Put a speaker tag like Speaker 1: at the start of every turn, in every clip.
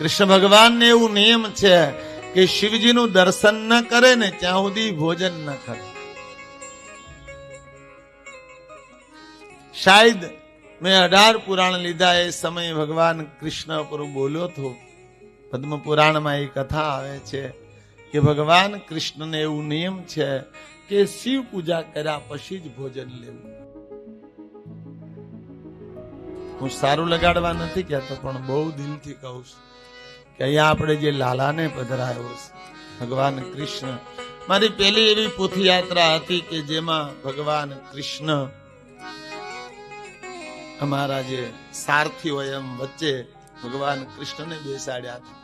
Speaker 1: કૃષ્ણ ભગવાનને એવું નિયમ છે કે શિવજીનું દર્શન ન કરે ને ત્યાં સુધી ભોજન ન કરે. શાયદ મેં અઢાર પુરાણ લીધા એ સમયે ભગવાન કૃષ્ણ પર બોલ્યો હતો. પદ્મ પુરાણમાં એ કથા આવે છે કે ભગવાન કૃષ્ણને એવું નિયમ છે કે શિવ પૂજા કર્યા પછી જ ભોજન લેવું. હું સારું લગાડવા નથી કહેતો, પણ બહુ દિલથી કહું છું. કે અહીંયા આપણે જે લાલાને પધરાયો છે, ભગવાન કૃષ્ણ. મારી પહેલી એવી પોથયાત્રા હતી કે જેમાં ભગવાન કૃષ્ણ અમારા જે સારથી હોય એમ વચ્ચે ભગવાન કૃષ્ણને બેસાડ્યા હતા.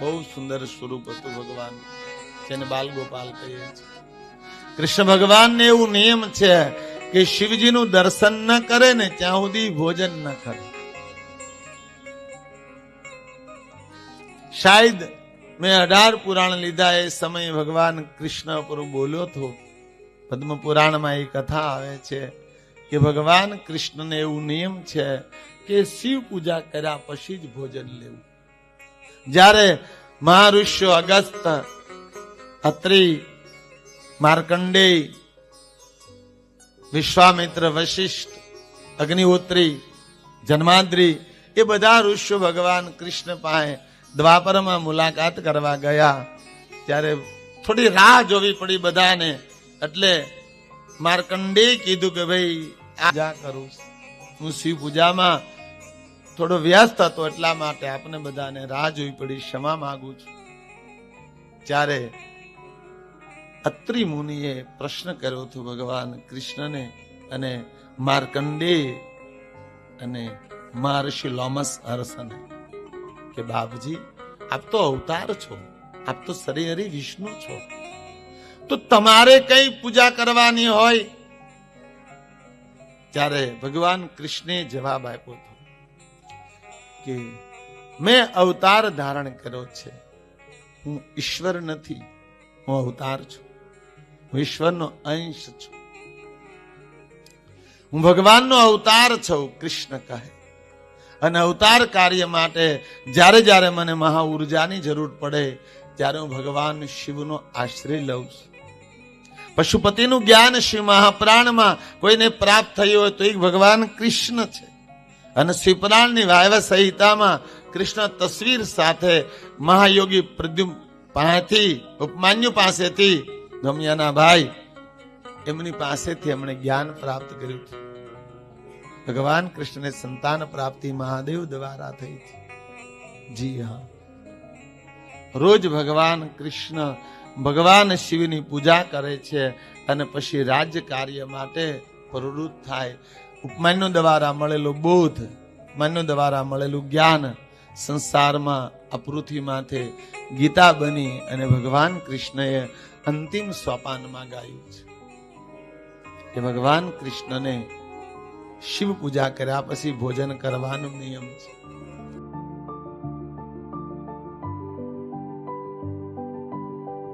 Speaker 1: બહુ સુંદર સ્વરૂપ હતું ભગવાન, જેને બાલ ગોપાલ કહીએ છીએ. કૃષ્ણ ભગવાનને એવું નિયમ છે કે શિવજીનું દર્શન ન કરે ને ત્યાં સુધી ભોજન ન કરે. શાયદ મેં અઢાર પુરાણ લીધા એ સમયે ભગવાન કૃષ્ણ પર બોલ્યો હતો પદ્મ પુરાણમાં એ કથા આવે છે કે ભગવાન કૃષ્ણને એવું નિયમ છે કે શિવ પૂજા કર્યા પછી જ ભોજન લેવું જ્યારે મહાઋષિઓ અગસ્ત અત્રી માર્કંડેય વિશ્વામિત્ર વશિષ્ઠ અગ્નિહોત્રી જન્માદ્રી એ બધા ઋષ્યો ભગવાન કૃષ્ણ પાસે દ્વાપરમાં મુલાકાત કરવા ગયા. ત્યારે થોડી રાહ જોવી પડી બધાને. એટલે માર્કંડે કીધું કે ભાઈ, આ કરું હું શિવ પૂજામાં થોડો વ્યસ્ત હતો એટલા માટે આપને બધાને રાહ જોવી પડી, ક્ષમા માંગુ છું. ત્યારે અત્રિ મુનિએ પ્રશ્ન કર્યો હતો ભગવાન કૃષ્ણને અને માર્કંડે અને મહર્ષિ લોમસ હર્ષને. કે બાપજી, આપ તો અવતાર છો, આપ તો શરીરી વિષ્ણુ છો. તો તમારે કઈ પૂજા કરવાની હોય? ત્યારે ભગવાન કૃષ્ણે જવાબ આપ્યો હતો કે, મેં અવતાર ધારણ કર્યો છે. હું ઈશ્વર નથી, હું અવતાર છું. હું ઈશ્વરનો અંશ છું. હું ભગવાનનો અવતાર છું, કૃષ્ણ કહે. અને અવતાર કાર્ય માટે જ્યારે જ્યારે મને મહા ઉર્જાની જરૂર પડે, ત્યારે હું ભગવાન શિવનો આશ્રય લઉં છું. પશુપતિનું જ્ઞાન શિવ મહાપ્રાણમાં કોઈને પ્રાપ્ત થયું હોય તો એ ભગવાન કૃષ્ણ છે. અને શિવપુરાણની વાયવ સંહિતામાં કૃષ્ણ તસવીર સાથે મહાયોગી પ્રદ્યુ પાસેથી, ઉપમાન્યુ પાસેથી, ગમ્યાના ભાઈ, એમની પાસેથી એમણે જ્ઞાન પ્રાપ્ત કર્યું હતું ભગવાન કૃષ્ણને સંતાન પ્રાપ્તિ મહાદેવ દ્વારા થઈ હતી. જી હા. રોજ ભગવાન કૃષ્ણ ભગવાન શિવની પૂજા કરે છે અને પછી રાજ્ય કાર્ય માટે પ્રવૃત્ત થાય. ઉપમાન્યો દ્વારા મળેલું બોધ માન્યો દ્વારા મળેલું જ્ઞાન સંસારમાં આ પૃથ્વી માથે ગીતા બની અને ભગવાન કૃષ્ણએ અંતિમ સોપાનમાં ગાયું છે. કે ભગવાન કૃષ્ણને શિવ પૂજા કર્યા પછી ભોજન કરવાનો નિયમ છે.